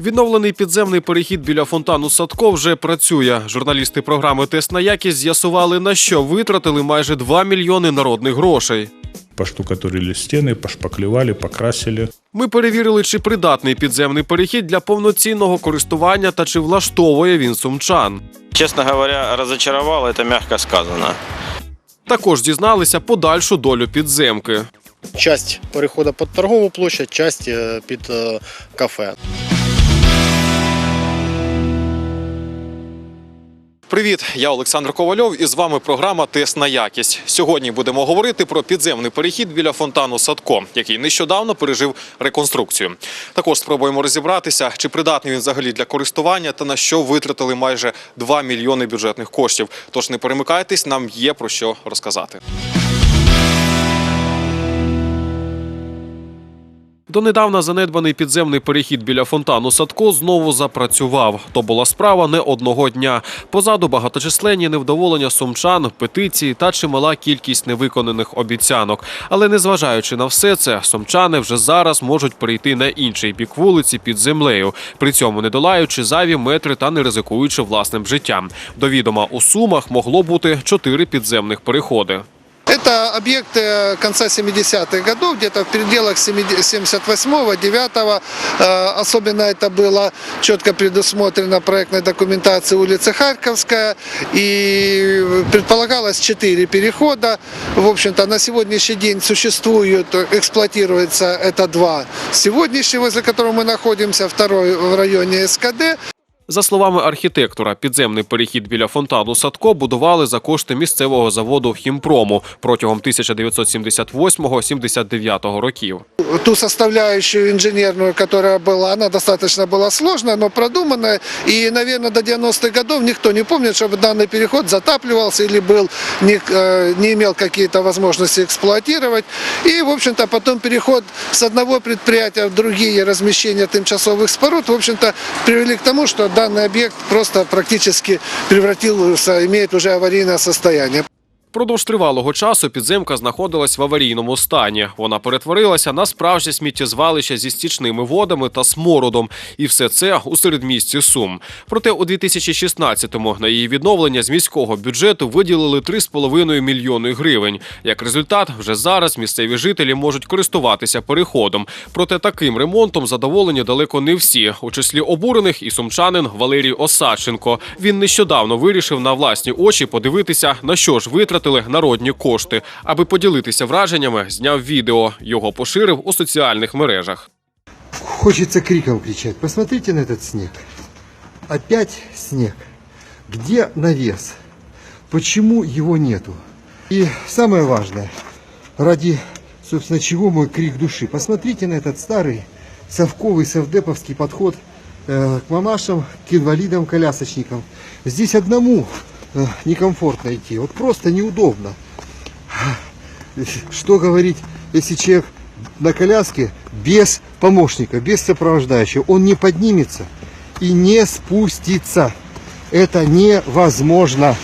Відновлений підземний перехід біля фонтану Садко вже працює. Журналісти програми Тест на якість з'ясували, на що витратили майже 2 мільйони народних грошей. Поштукатурили стены, пошпаклевали, покрасили. Ми перевірили, чи придатний підземний перехід для повноцінного користування та чи влаштовує він сумчан. Честно говоря, разочаровал, это мягко сказано. Також дізналися подальшу долю підземки. часть переходу під торгову площадь, часть е, під е, кафе. Привіт, я Олександр Ковальов і з вами програма Тест на якість. Сьогодні будемо говорити про підземний перехід біля фонтану Садко, який нещодавно пережив реконструкцію. Також спробуємо розібратися, чи придатний він взагалі для користування та на що витратили майже 2 мільйони бюджетних коштів. Тож не перемикайтесь, нам є про що розказати. Донедавна занедбаний підземний перехід біля фонтану Садко знову запрацював. То була справа не одного дня. Позаду багаточисленні невдоволення сумчан, петиції та чимала кількість невиконаних обіцянок. Але незважаючи на все це, сумчани вже зараз можуть перейти на інший бік вулиці під землею, при цьому не долаючи зайві метри та не ризикуючи власним життям. До відома у сумах могло бути чотири підземних переходи. Это объекты конца 70-х годов, где-то в пределах 78-го, 9-го. Э, Особенно это было четко предусмотрено проектной документацией улицы Харьковская. И предполагалось 4 перехода. В общем-то, на сегодняшний день существует, эксплуатируется это два. Сегодняшний, возле которого мы находимся, второй в районе СКД. За словами архітектора, підземний перехід біля фонтану Садко будували за кошти місцевого заводу Хімпрому протягом 1978-79 років. ту составляющую инженерную, которая была, она достаточно была сложная, но продуманная. И, наверное, до 90-х годов никто не помнит, чтобы данный переход затапливался или был, не, э, не имел какие-то возможности эксплуатировать. И, в общем-то, потом переход с одного предприятия в другие размещения тымчасовых споруд, в общем-то, привели к тому, что данный объект просто практически превратился, имеет уже аварийное состояние. Впродовж тривалого часу підземка знаходилась в аварійному стані. Вона перетворилася на справжнє сміттєзвалище зі стічними водами та смородом. І все це у середмісті Сум. Проте у 2016-му на її відновлення з міського бюджету виділили 3,5 мільйони гривень. Як результат, вже зараз місцеві жителі можуть користуватися переходом. Проте таким ремонтом задоволені далеко не всі, у числі обурених і сумчанин Валерій Осадченко. Він нещодавно вирішив на власні очі подивитися, на що ж витратили народні кошти. Аби поділитися враженнями, зняв відео. Його поширив у соціальних мережах. Хочется криком кричать. Посмотрите на этот снег. Опять снег. Где навес? Почему его нету? И самое важное, ради, собственно, чего мой крик души. Посмотрите на этот старый совковый, совдеповский подход э, к мамашам, к инвалидам, колясочникам. Здесь одному э, некомфортно идти. Вот просто неудобно. Что говорить, если человек на коляске без помощника, без сопровождающего, он не поднимется и не спустится. Это невозможно.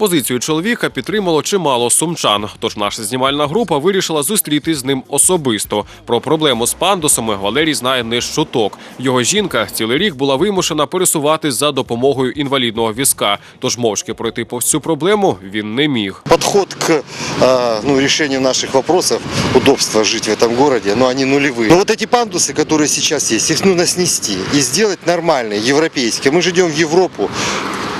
Позицію чоловіка підтримало чимало сумчан. Тож наша знімальна група вирішила зустрітись з ним особисто. Про проблему з пандусами Валерій знає не з чуток. Його жінка цілий рік була вимушена пересуватись за допомогою інвалідного візка. Тож мовчки пройти повз цю проблему він не міг. подход к э, ну, решению наших вопросов, удобства жить в этом городе, но они нулевые. Но вот эти пандусы, которые сейчас есть, их нужно снести и сделать нормальные, европейские. Мы же идем в Европу,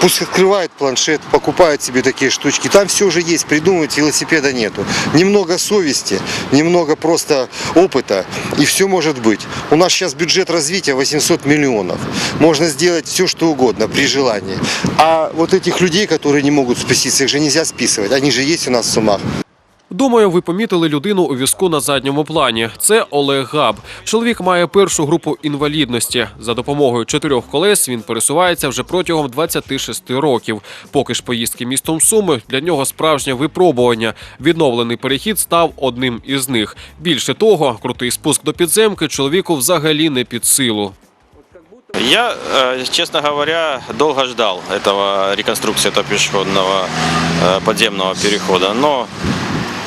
Пусть открывают планшет, покупают себе такие штучки. Там все уже есть, придумывать велосипеда нету. Немного совести, немного просто опыта, и все может быть. У нас сейчас бюджет развития 800 миллионов. Можно сделать все, что угодно при желании. А вот этих людей, которые не могут спуститься, их же нельзя списывать. Они же есть у нас в Сумах. Думаю, ви помітили людину у візку на задньому плані. Це Олег Габ. Чоловік має першу групу інвалідності. За допомогою чотирьох колес він пересувається вже протягом 26 років. Поки ж поїздки містом Суми для нього справжнє випробування. Відновлений перехід став одним із них. Більше того, крутий спуск до підземки чоловіку взагалі не під силу. Я, э, честно говоря, долго ждал этого реконструкции этого пешеходного э, подземного перехода, но,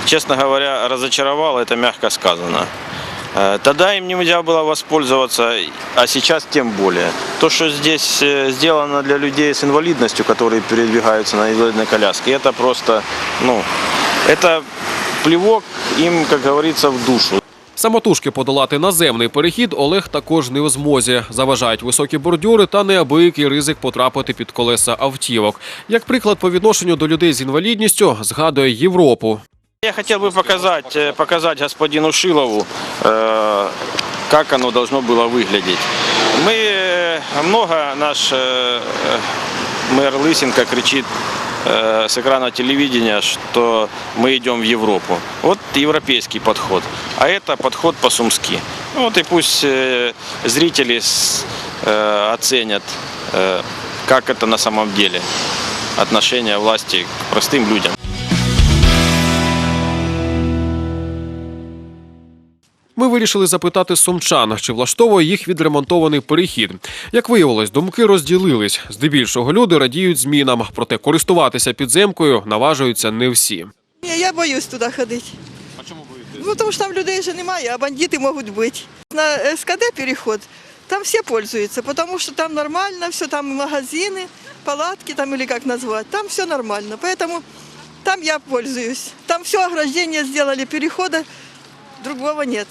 честно говоря, разочаровал, это мягко сказано. Э, Тогда им нельзя было воспользоваться, а сейчас тем более. То, что здесь э, сделано для людей с инвалидностью, которые передвигаются на инвалидной коляске, это просто, ну, это плевок им, как говорится, в душу. Самотужки подолати наземний перехід Олег також не у змозі. Заважають високі бордюри та неабиякий ризик потрапити під колеса автівок. Як приклад по відношенню до людей з інвалідністю згадує Європу. Я хотел бы показать, э, показать господину Шилову, э, как оно должно было выглядеть. Мы э, много, наш мэр Лысенко кричит с экрана телевидения, что мы идем в Европу. Вот европейский подход. А это подход по-сумски. Ну Вот и пусть зрители оценят, как это на самом деле отношение власти к простым людям. Ми вирішили запитати сумчан, чи влаштовує їх відремонтований перехід. Як виявилось, думки розділились. Здебільшого люди радіють змінам, проте користуватися підземкою наважуються не всі. Ні, я боюсь туди ходити. А чому боїтесь? Ну, тому що там людей вже немає, а бандити можуть бути. На СКД переход, там всі пользуються, тому що там нормально, все, там магазини, палатки, там, или як назвати, там все нормально. Поэтому там я пользуюсь. Там все ограждение сделали, перехода другого нет.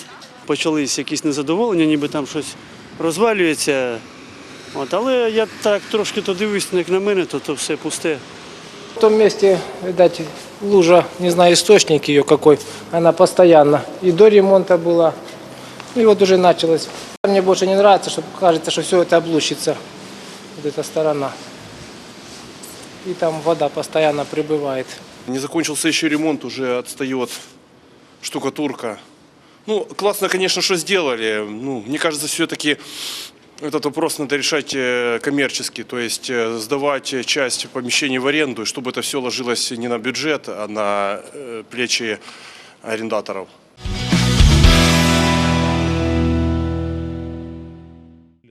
почались якісь незадоволення, ніби там щось розвалюється. От, але я так трошки то дивлюсь, як на мене, то, то все пусте. В том месте, видать, лужа, не знаю, источник ее какой, она постоянно. И до ремонта была, ну и вот уже началось. Мне больше не нравится, что кажется, что все это облучится, вот эта сторона. И там вода постоянно прибывает. Не закончился еще ремонт, уже отстает штукатурка. Ну, классно, конечно, что сделали. Ну, мне кажется, все-таки этот вопрос надо решать э, коммерчески, то есть э, сдавать часть помещений в аренду, и чтобы это все ложилось не на бюджет, а на э, плечи арендаторов.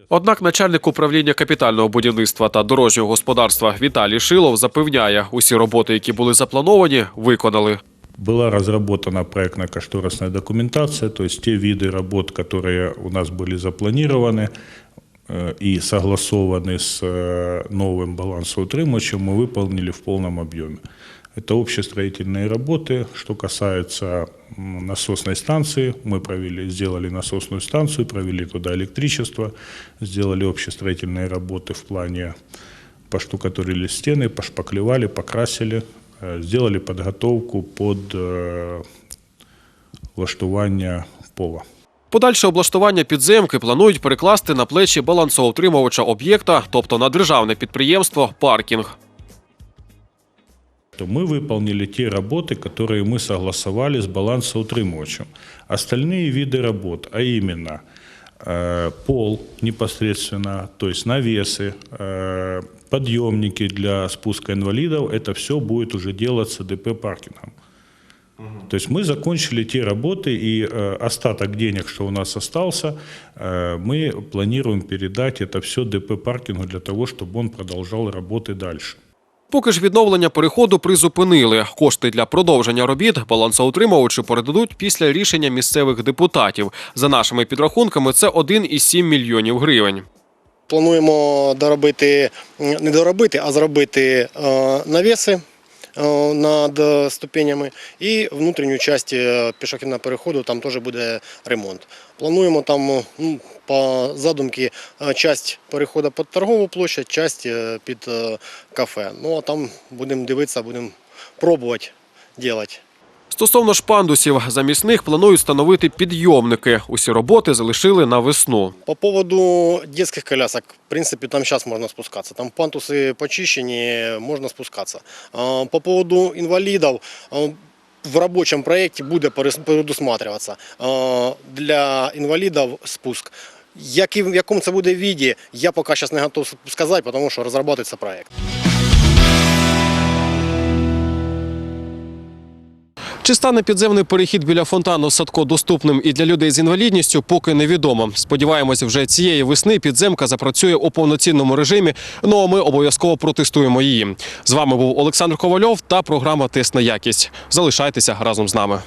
Однак начальник управління капітального будівництва та дорожнього господарства Віталій Шилов запевняє, усі роботи, які були заплановані, виконали. Была разработана проектно-кошторисная документация, то есть те виды работ, которые у нас были запланированы э, и согласованы с э, новым балансоутримывачем, мы выполнили в полном объеме. Это общестроительные работы. Что касается насосной станции, мы провели, сделали насосную станцию, провели туда электричество, сделали общестроительные работы в плане поштукатурили стены, пошпаклевали, покрасили, сделали подготовку под э, влаштування пола. Подальше облаштування підземки планують перекласти на плечі балансоутримувача об'єкта, тобто на державне підприємство Паркінг. То мы выполнили те работы, которые мы согласовали с балансоутримывачем. Остальные виды работ, а именно э, пол непосредственно, то есть навесы, э, подъемники для спуска инвалидов, это все будет уже делаться ДП паркингом. То есть мы закончили те работы, и э, остаток денег, что у нас остался, э, мы планируем передать это все ДП паркингу для того, чтобы он продолжал работы дальше. Поки ж відновлення переходу призупинили. Кошти для продовження робіт балансоутримувачі передадуть після рішення місцевих депутатів. За нашими підрахунками, це 1,7 мільйонів гривень. Плануємо доробити, не доробити, а зробити е, навіси над е, ступенями і внутрішню частину пішохідного переходу там теж буде ремонт. Плануємо там е, ну, по задумці е, часть переходу під торгову площу, часть е, під е, кафе. Ну а там будемо дивитися, будемо пробувати робити. Стосовно ж пандусів, замість них планують встановити підйомники. Усі роботи залишили на весну. По поводу детских колясок, в принципе, там сейчас можно спускаться. Там пантусы почищены, можно спускаться. А, По поводу инвалидов, а, в будет перес- предусматриваться а, для інвалідів спуск. Який, в якому це буде віді, я поки зараз не готов сказати, тому що розробляється проект. Чи стане підземний перехід біля фонтану Садко доступним і для людей з інвалідністю, поки невідомо. Сподіваємося, вже цієї весни підземка запрацює у повноцінному режимі. Ну а ми обов'язково протестуємо її. З вами був Олександр Ковальов та програма Тест на якість. Залишайтеся разом з нами.